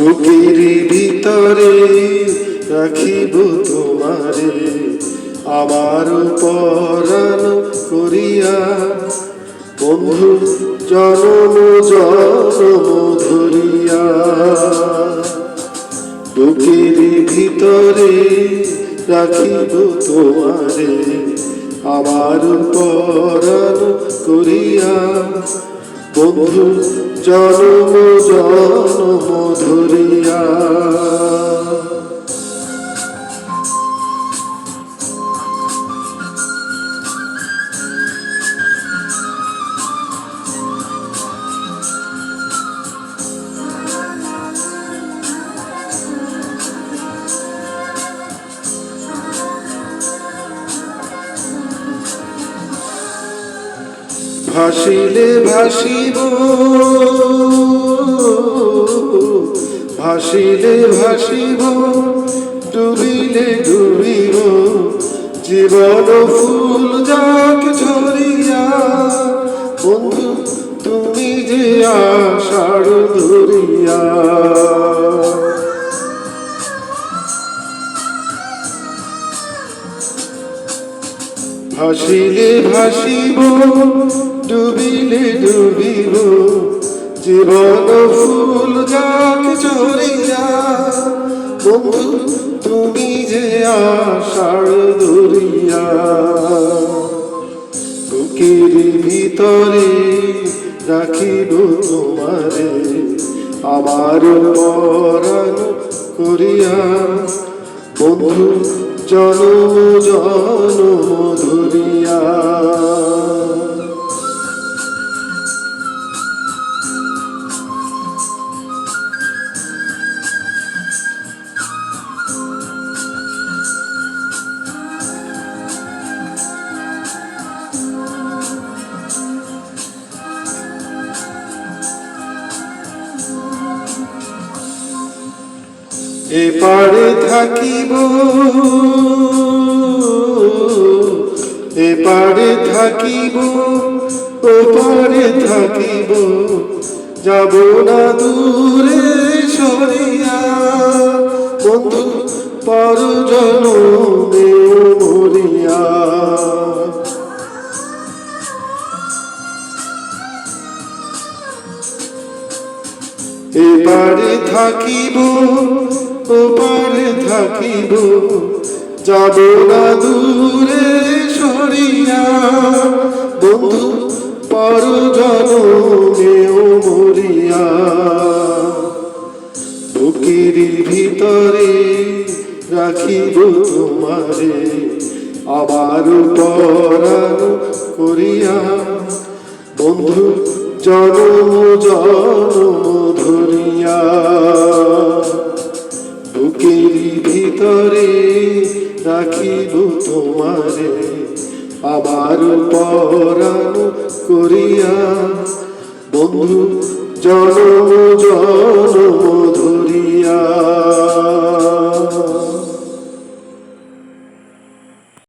বুকের ভিতরে রাখিব তোমারে, আমার পরাণ করিয়া। বন্ধু, জনম জনম ধরিয়া। বুকের ভিতরে রাখিব তোমারে, আমার পরাণ করিয়া। বন্ধু, জনম জনম ধরিয়া ভাসিলে ভাসিব। ভাসিলে ভাসিব, ডুবিলে ডুবিব, জীবন ফুল যাক ঝরিয়া। বন্ধু, তুমি যে আষাঢ় ধরিয়া। ভাসিলে ভাসিব, ডুবিলে ডুবিব জীবন ফুল যাক চরিয়া বন্ধু, তুমি যে আষাঢ় ধরিয়া বুকের ভিতরে রাখিব তোমারে, আমার পরাণ করিয়া। বন্ধু, জনম জনম ধরিয়া এপারে থাকিব। এপারে থাকিব, ওপারে থাকিব। যাব না দূরে সরিয়া। বন্ধু, পর মরিয়া। এবারে থাকিব ওপারে থাকিব, যাব না দূরে সরিয়া। বন্ধু পর জনমেও মরিয়া। বুকের ভিতরে রাখিব তোমারে, আবার পরাণ করিয়া। বন্ধু, জনম জনম তোমারে আবার পরাণ করিয়া বন্ধু জনম ধরিয়া